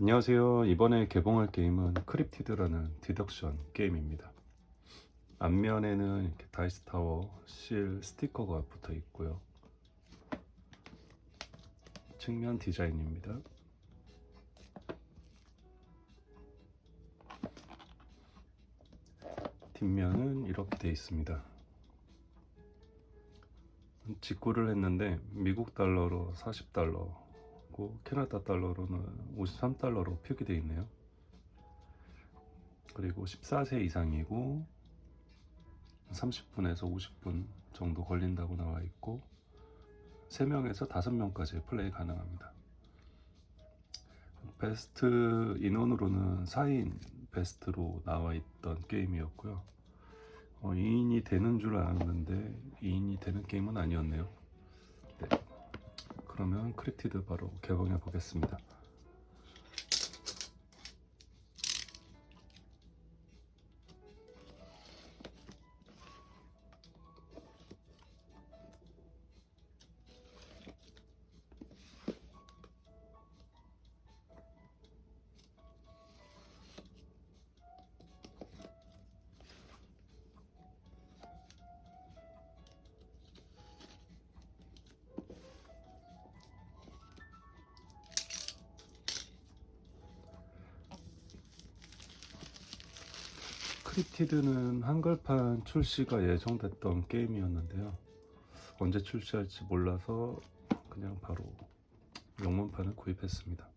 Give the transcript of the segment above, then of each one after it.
안녕하세요. 이번에 개봉할 게임은 크립티드라는 디덕션 게임입니다. 앞면에는 이렇게 다이스 타워 실 스티커가 붙어 있고요. 측면 디자인입니다. 뒷면은 이렇게 돼 있습니다. 직구를 했는데 미국 달러로 40달러 고 캐나다 달러로는 53달러로 표기되어 있네요. 그리고 14세 이상이고 30분에서 50분 정도 걸린다고 나와 있고 3명에서 5명까지 플레이 가능합니다. 베스트 인원으로는 4인 베스트로 나와 있던 게임이었고요. 어, 2인이 되는 줄 알았는데 2인이 되는 게임은 아니었네요. 네. 그러면 크립티드 바로 개봉해 보겠습니다. 크립티드는 한글판 출시가 예정됐던 게임이었는데요. 언제 출시할지 몰라서 그냥 바로 영문판을 구입했습니다.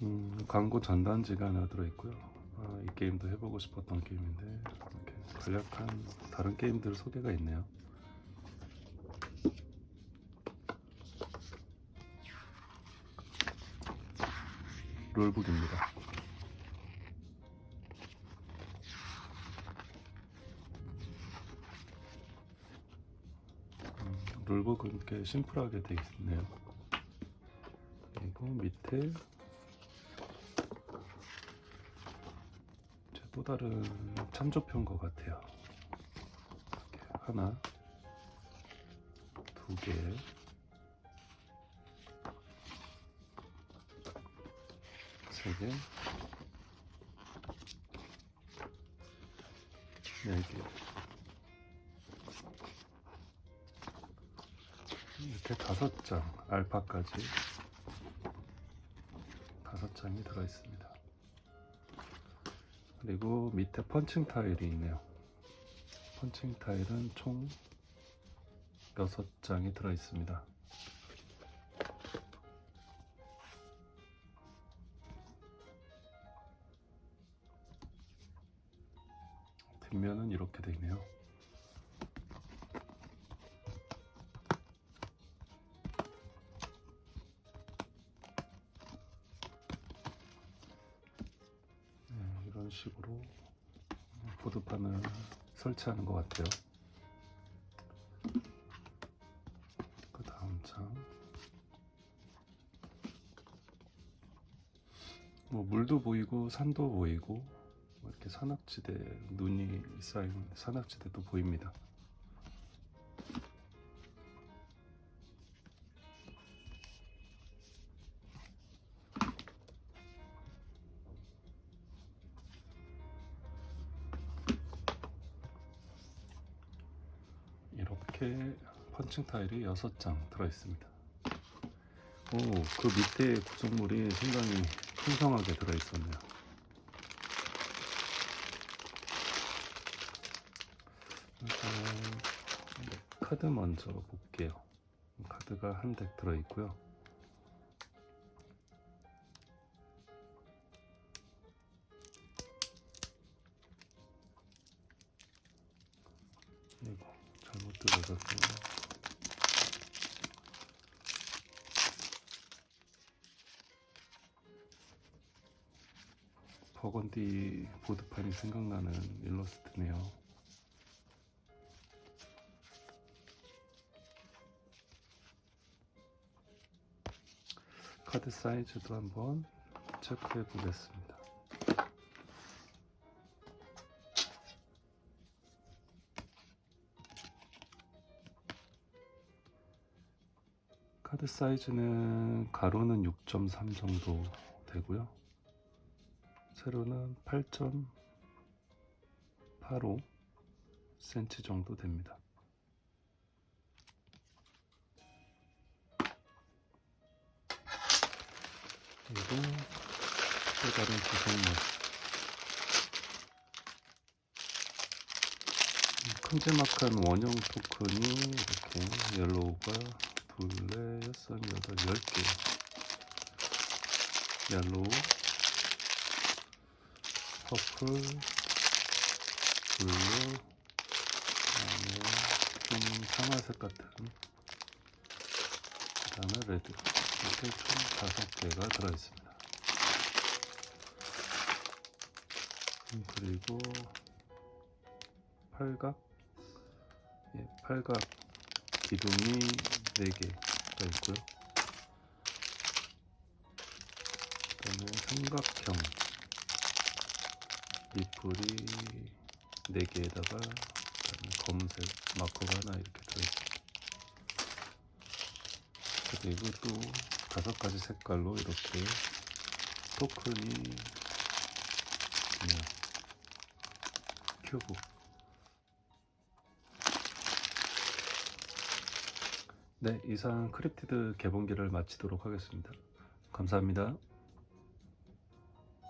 음, 광고 전단지가 하나 들어있고요. 아, 이 게임도 해보고 싶었던 게임인데 간략한 다른 게임들 소개가 있네요. 롤북입니다. 음, 롤북은 꽤 심플하게 되어 있네요. 그리고 밑에 또 다른 참조표인 것 같아요. 하나, 두 개, 세 개, 네 개. 이렇게 다섯 장, 알파까지 다섯 장이 들어 있습니다. 그리고 밑에 펀칭 타일이 있네요. 펀칭 타일은 총 6장이 들어 있습니다. 뒷면은 이렇게 되어 있네요. 식으로 보드판을 설치하는 것 같아요. 그 다음 장. 뭐 물도 보이고 산도 보이고 뭐 이렇게 산악지대 눈이 쌓인 산악지대도 보입니다. 이렇게 펀칭 타일이 6장 들어 있습니다. 오, 그 밑에 구성물이 상당히 풍성하게 들어 있었네요. 일단 네, 카드 먼저 볼게요. 카드가 한 덱 들어 있고요. 들어갔어요. 버건디 보드판이 생각나는 일러스트네요. 카드 사이즈도 한번 체크해 보겠습니다. 카드 사이즈는 가로는 6.3 정도 되고요. 세로는 8.85 cm 정도 됩니다. 그리고 또 다른 구성물 큼지막한 원형 토큰이 이렇게 옐로우가 둘레 여섯 여덟 열 개. 옐로우 퍼플 블루 그다음에 좀 상아색 같은 그다음에 레드. 이렇게 총 다섯 개가 들어있습니다. 음, 그리고 팔각? 예, 팔각 기둥이 4개가 있고요. 그다음에 삼각형 리플이 4개에다가 그다음에 검은색 마커가 하나 이렇게 들어있습니다. 그리고 또 다섯 가지 색깔로 이렇게 토큰이. 큐브 네, 이상 크립티드 개봉기를 마치도록 하겠습니다. 감사합니다.